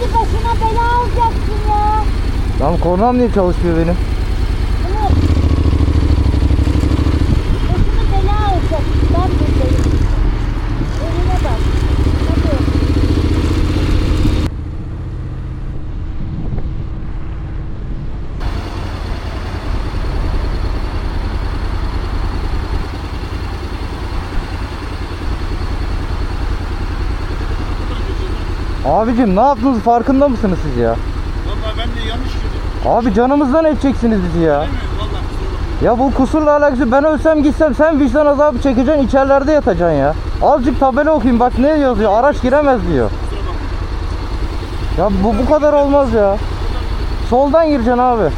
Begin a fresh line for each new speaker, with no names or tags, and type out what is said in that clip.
Hadi başına bela alacaksın ya. Lan kornam niye çalışıyor benim?
Abicim ne yaptınız farkında mısınız siz ya?
Vallahi ben de yanlış girdim.
Abi canımızdan edeceksiniz bizi ya.
Değil mi? Vallahi.
Ya bu kusurla alakası ben ölsem gitsem sen vicdan azabı çekeceksin içerilerde yatacaksın ya. Azıcık tabela okuyayım bak ne yazıyor araç giremez diyor. Ya bu bu kadar olmaz ya. Soldan gireceksin abi.